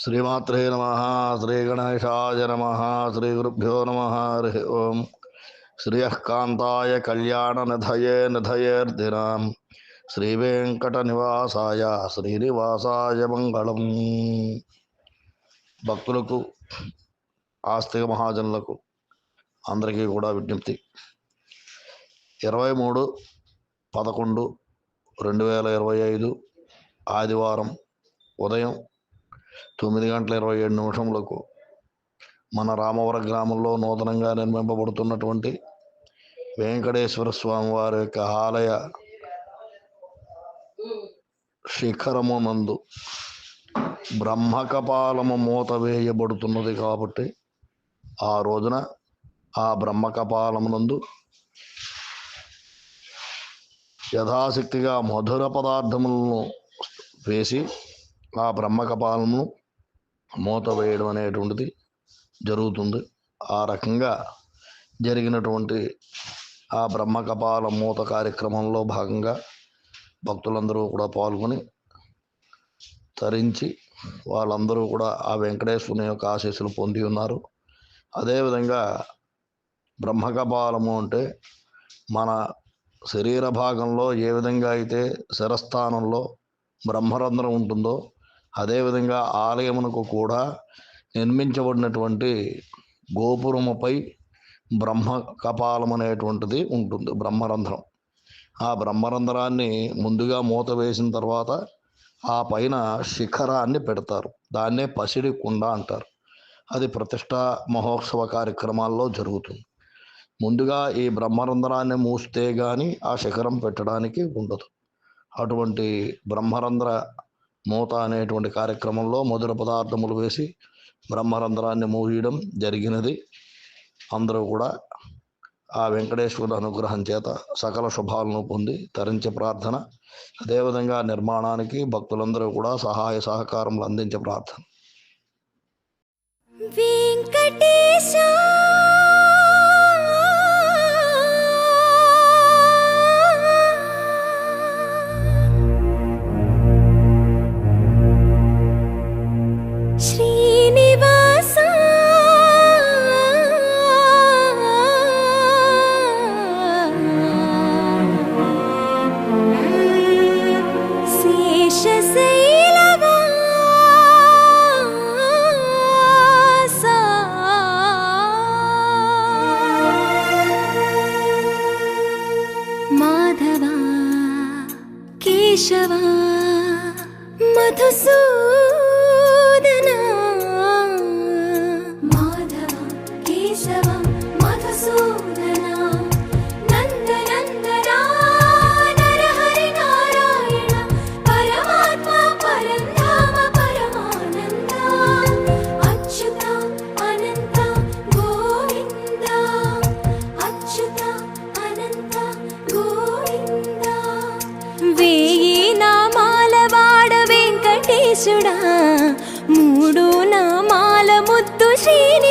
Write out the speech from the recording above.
శ్రీమాత్రే నమ శ్రీగణేశాయ నమ శ్రీగురుభ్యో నమ హరి ఓం. శ్రియకాంతాయ కళ్యాణనిధయే నిధయేర్దినాం. శ్రీవేంకటనివాసాయ శ్రీనివాసాయ మంగళం. భక్తులకు ఆస్తిక మహాజనులకు అందరికీ కూడా విజ్ఞప్తి. ఇరవై మూడు పదకొండు రెండు వేల ఇరవై ఐదు ఆదివారం ఉదయం తొమ్మిది గంటల ఇరవై ఏడు నిమిషములకు మన రామవరం గ్రామంలో నూతనంగా నిర్మింపబడుతున్నటువంటి వెంకటేశ్వర స్వామి వారి యొక్క ఆలయ శిఖరము నందు బ్రహ్మకపాలము మూత వేయబడుతున్నది కాబట్టి ఆ రోజున ఆ బ్రహ్మకపాలమునందు యథాశక్తిగా మధుర పదార్థములను వేసి ఆ బ్రహ్మకపాలమును మూత వేయడం అనేటువంటిది జరుగుతుంది. ఆ రకంగా జరిగినటువంటి ఆ బ్రహ్మకపాల మూత కార్యక్రమంలో భాగంగా భక్తులందరూ కూడా పాల్గొని తరించి వాళ్ళందరూ కూడా ఆ వెంకటేశ్వరుని యొక్క ఆశీస్సులు పొంది ఉన్నారు. అదేవిధంగా బ్రహ్మకపాలము అంటే మన శరీర భాగంలో ఏ విధంగా అయితే శిరస్థానంలో బ్రహ్మరంధ్రం ఉంటుందో అదేవిధంగా ఆలయమునకు కూడా నిర్మించబడినటువంటి గోపురముపై బ్రహ్మ కపాలం అనేటువంటిది ఉంటుంది బ్రహ్మరంధ్రం. ఆ బ్రహ్మరంధ్రాన్ని ముందుగా మూత వేసిన తర్వాత ఆ పైన శిఖరాన్ని పెడతారు. దాన్నే పసిడి కుండ అంటారు. అది ప్రతిష్టా మహోత్సవ కార్యక్రమాల్లో జరుగుతుంది. ముందుగా ఈ బ్రహ్మరంధ్రాన్ని మూస్తే కానీ ఆ శిఖరం పెట్టడానికి ఉండదు. అటువంటి బ్రహ్మరంధ్ర మూత అనేటువంటి కార్యక్రమంలో మధుర పదార్థములు వేసి బ్రహ్మరంధ్రాన్ని మూయడం జరిగినది. అందరూ కూడా ఆ వెంకటేశ్వరుడు అనుగ్రహం చేత సకల శుభాలను పొంది తరించే ప్రార్థన అదేవిధంగా నిర్మాణానికి భక్తులందరూ కూడా సహాయ సహకారములు అందించే ప్రార్థన. వెంకటేశ केशव मधुसूदना माधव केशव मधुसूदना नन्द नन्दना नरहरि नारायण परमात्मा परन्धाम परमानन्दा अच्युता अनन्ता गोविन्दा अच्युता अनन्ता गोविन्दा वे యేసుడా మూడు నామాల ముద్దు శ్రీని